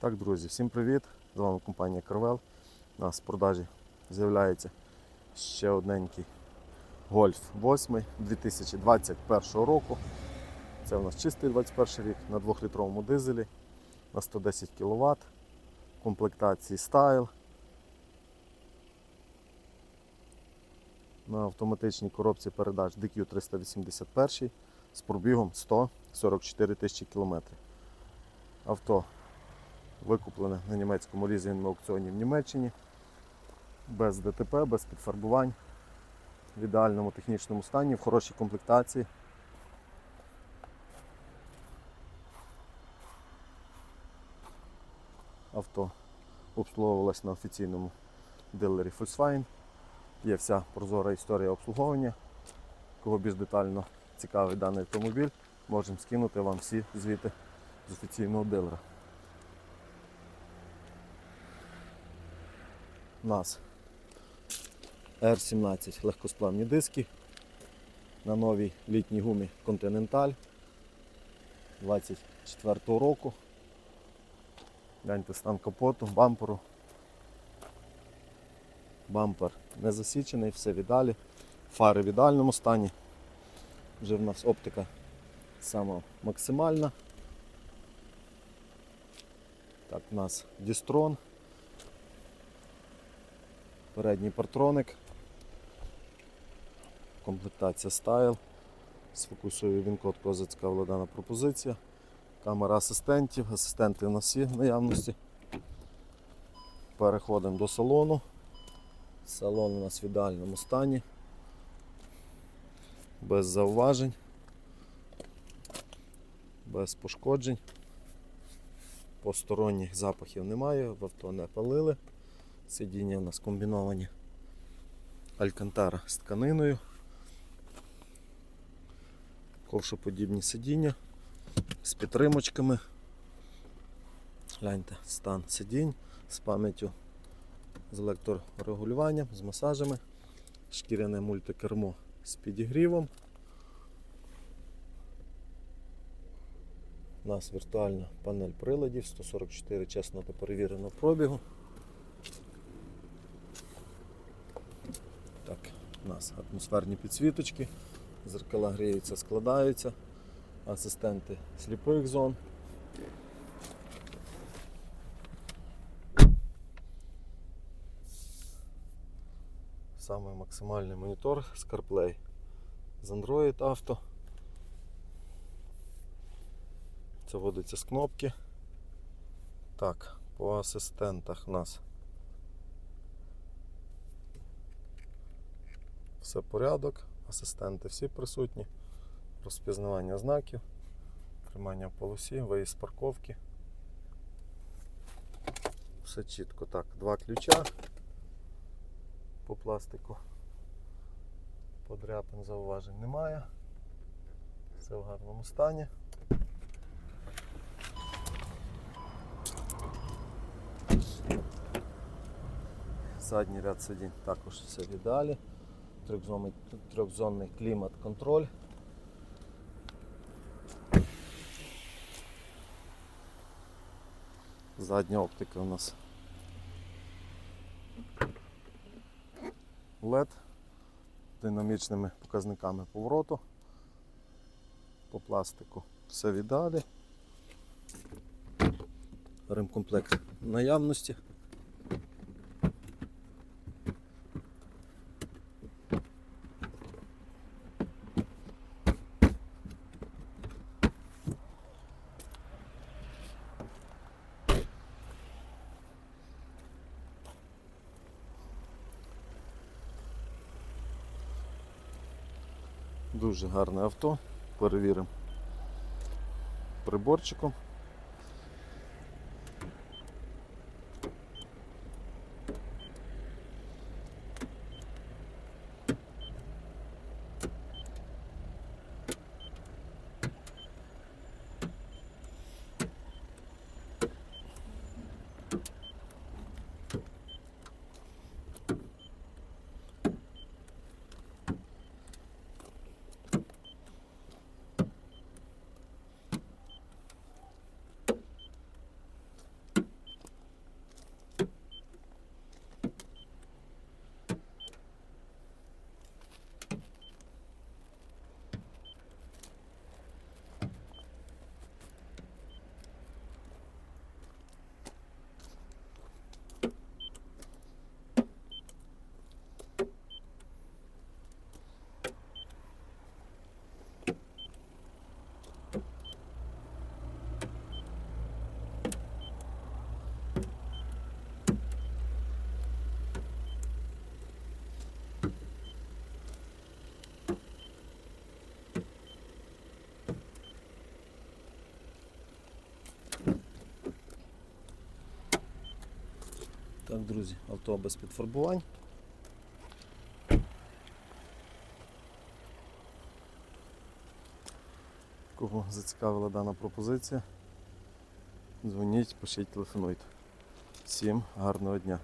Так, друзі, всім привіт! З вами компанія Carvel. У нас в продажі з'являється ще одненький Golf 8 2021 року. Це у нас чистий 21 рік на 2-літровому дизелі на 110 кВт, комплектації Style. На автоматичній коробці передач DQ381 з пробігом 144 тисячі кілометрів. Авто викуплене на німецькому лізинному аукціоні в Німеччині. Без ДТП, без підфарбувань, в ідеальному технічному стані, в хорошій комплектації. Авто обслуговувалось на офіційному дилері Volkswagen. Є вся прозора історія обслуговування. Кого більш детально цікавий даний автомобіль, можемо скинути вам всі звіти з офіційного дилера. Нас R17 легкосплавні диски на новій літній гумі Continental 24 року. Гляньте стан капоту, бамперу. Бампер не засічений, все в ідеалі. Фари в ідеальному стані. Вже в нас оптика сама максимальна. Так, у нас Дістрон. Передній партроник. Комплектація Style. Сфокусую він код козацька владана пропозиція. Камера асистентів, асистенти у нас всі в наявності. Переходимо до салону. Салон у нас в ідеальному стані. Без зауважень, без пошкоджень. Посторонніх запахів немає, в авто не палили. Сидіння у нас комбіновані алькантара з тканиною. Ковшоподібні сидіння з підтримочками. Гляньте, стан сидінь з пам'яттю з електрорегулюванням, з масажами, шкіряне мультикермо з підігрівом. У нас віртуальна панель приладів 144 чесно та перевірено пробігу. Так, у нас атмосферні підсвіточки, зеркала гріються, складаються, асистенти сліпих зон. Самий максимальний монітор з CarPlay з Android Auto. Це вводиться з кнопки. Так, по асистентах у нас все порядок, асистенти всі присутні, розпізнавання знаків, тримання полосі, виїзд з парковки. Все чітко. Так, два ключа по пластику. Подряпин зауважень немає. Все в гарному стані. Задній ряд сидінь також все в ідеалі. Трьохзонний, трьохзонний клімат-контроль. Задня оптика у нас LED динамічними показниками повороту. По пластику все в ідеалі. Ремкомплект наявності. Дуже гарне авто. Перевіримо приборчиком. Так, друзі, авто без підфарбувань. Кого зацікавила дана пропозиція? Дзвоніть, пишіть, телефонуйте. Всім гарного дня!